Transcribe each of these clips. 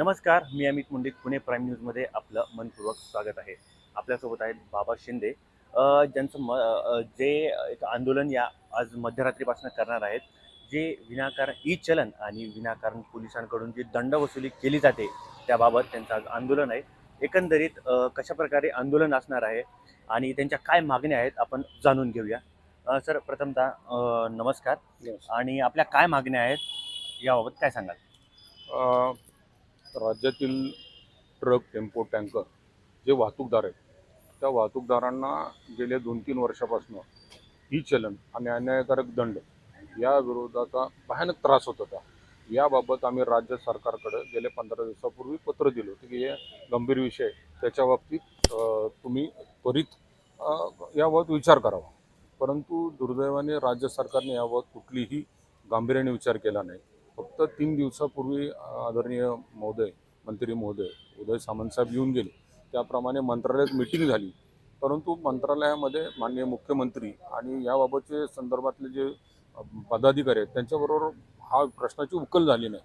नमस्कार मी अमित मुंडे पुणे प्राईम न्यूजमध्ये आपलं मनपूर्वक स्वागत आहे. आपल्यासोबत आहेत बाबा शिंदे. ज्यांचं म जे एक आंदोलन या आज मध्यरात्रीपासून करणार आहेत जे विनाकारण ई चलन आणि विनाकारण पोलिसांकडून जी दंड वसुली केली जाते त्याबाबत त्यांचं आज आंदोलन आहे. एकंदरीत अ, कशा प्रकारे आंदोलन असणार आहे आणि त्यांच्या काय मागण्या आहेत आपण जाणून घेऊया. सर प्रथमतः नमस्कार. आणि आपल्या काय मागण्या आहेत याबाबत काय सांगाल? राज्यातील ट्रक टेम्पो टँकर जे वाहतूकदार आहेत त्या वाहतूकदारांना गेल्या दोन तीन वर्षापासून ही चलन आणि अन्यायकारक दंड या विरोधाचा भयानक त्रास होत होता. याबाबत आम्ही राज्य सरकारकडे गेले पंधरा दिवसापूर्वी पत्र दिलं होतं की हे गंभीर विषय आहे. त्याच्या बाबतीत तुम्ही त्वरित याबाबत विचार करावा. परंतु दुर्दैवाने राज्य सरकारने याबाबत कुठलीही गांभीर्याने विचार केला नाही. आता तीन दिवसापूर्वी आदरणीय महोदय मंत्री महोदय उदय सामंतसाहेब येऊन गेले. त्याप्रमाणे मंत्रालयात मिटिंग झाली. परंतु मंत्रालयामध्ये माननीय मुख्यमंत्री आणि याबाबतचे संदर्भातले जे पदाधिकारी आहेत त्यांच्याबरोबर हा प्रश्नाची उकल झाली नाही.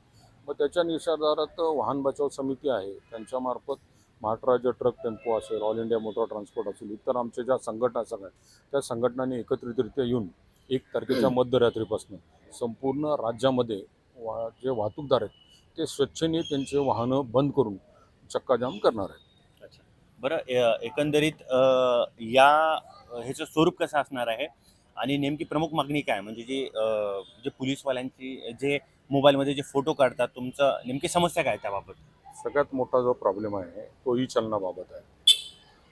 मग त्याच्या निषेधार्थ वाहन बचाव समिती आहे. त्यांच्यामार्फत महाराष्ट्र राज्य ट्रक टेम्पो असेल ऑल इंडिया मोटर ट्रान्सपोर्ट असेल इतर आमच्या ज्या संघटना सगळ्या त्या संघटनांनी एकत्रितरित्या येऊन एक तारखेच्या मध्यरात्रीपासून संपूर्ण राज्यामध्ये वा जे वाहतूकदार आहेत ते स्वच्छेने त्यांचे वाहनं बंद करून चक्काजाम करणार आहेत. बरं एकंदरीत या ह्याचं स्वरूप कसं असणार आहे? आणि नेमकी प्रमुख मागणी काय? म्हणजे जी जे पोलीसवाल्यांची जे मोबाईलमध्ये जे फोटो काढतात तुमचं नेमकी समस्या काय त्याबाबत? सगळ्यात मोठा जो प्रॉब्लेम आहे तो ई चलनाबाबत आहे.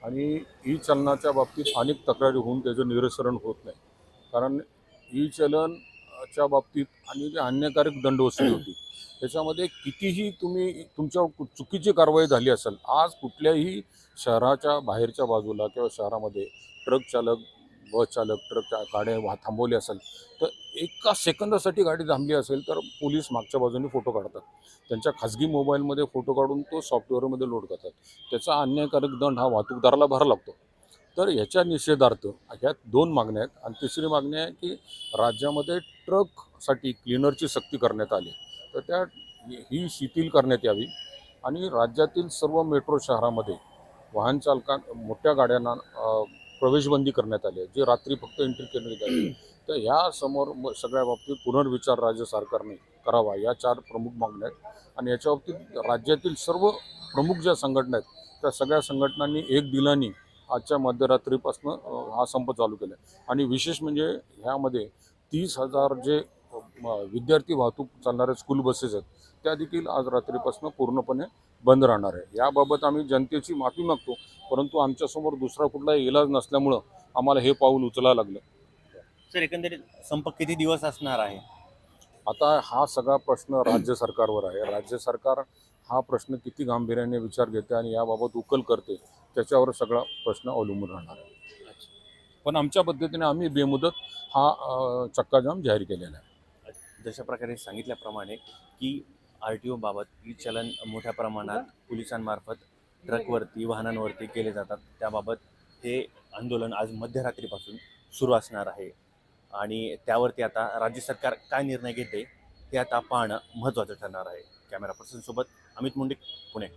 आणि ई चलनाच्या बाबतीत अनेक तक्रारी होऊन त्याचं निरसरण होत नाही. कारण ई चलनच्या बाबतीत आणि जे अन्यकारक दंड वसुली होती. त्याच्यामध्ये कितीही तुम्ही तुमच्या चुकीची कारवाई झाली असेल आज कुठल्याही शहराच्या बाहेरच्या बाजूला किंवा शहरामध्ये ट्रक चालक बस चालक ट्रक गाड्या वा थांबवली असेल तर एका सेकंदासाठी गाडी थांबली असेल तर पोलीस मागच्या बाजूने फोटो काढतात. त्यांच्या खाजगी मोबाईलमध्ये फोटो काढून तो सॉफ्टवेअरमध्ये लोड करतात. त्याचा अन्यायकारक दंड हा वाहतूकदाराला भरावा लागतो. तर ह्याच्या निषेधार्थ ह्या दोन मागण्या आहेत आणि तिसरी मागणी आहे की राज्यामध्ये ट्रकसाठी क्लिनरची सक्ती करण्यात आली. तर त्या ही शिथिल करण्यात यावी आणि राज्यातील सर्व मेट्रो शहरामध्ये वाहन चालकां मोठ्या गाड्यांना प्रवेशबंदी करण्यात आली आहे. जे रात्री फक्त एंट्री केली आली तर ह्या समोर म- सगळ्या बाबतीत पुनर्विचार राज्य सरकारने करावा या चार प्रमुख मागण्या आहेत. आणि याच्या बाबतीत राज्यातील सर्व प्रमुख ज्या संघटना आहेत त्या सगळ्या संघटनांनी एक दिलानी आजच्या मध्यरात्रीपासून हा संप चालू केला आहे. आणि विशेष म्हणजे ह्यामध्ये तीस हजार जे विद्यार्थी वाहतूक चालणाऱ्या स्कूल बसेस आहेत त्या देखील आज रात्रीपासून पूर्णपणे बंद राहणार आहे. याबाबत आम्ही जनतेची माफी मागतो परंतु आमच्यासमोर दुसरा कुठलाही इलाज नसल्यामुळं आम्हाला हे पाऊल उचलायला लागलं. सर एकंदरीत संप किती दिवस असणार आहे? आता हा सगळा प्रश्न राज्य सरकारवर आहे. राज्य सरकार हा प्रश्न किती गांभीर्याने विचार घेते आणि याबाबत उकल करते त्याच्यावर सगळा प्रश्न अवलंबून राहणार आहे. पण आमच्या पद्धतीने आम्ही बेमुदत हा चक्काजाम जाहीर केलेला आहे. जशा प्रकारे सांगितल्याप्रमाणे की आर टी ओबाबत ई चलन मोठ्या प्रमाणात पोलिसांमार्फत ट्रकवरती वाहनांवरती केले जातात. त्याबाबत हे आंदोलन आज मध्यरात्रीपासून सुरू असणार आहे. आणि त्यावरती आता राज्य सरकार काय निर्णय घेते हे आता पाहणं महत्त्वाचं ठरणार आहे. कॅमेरा पर्सनसोबत अमित मुंडे पुणे.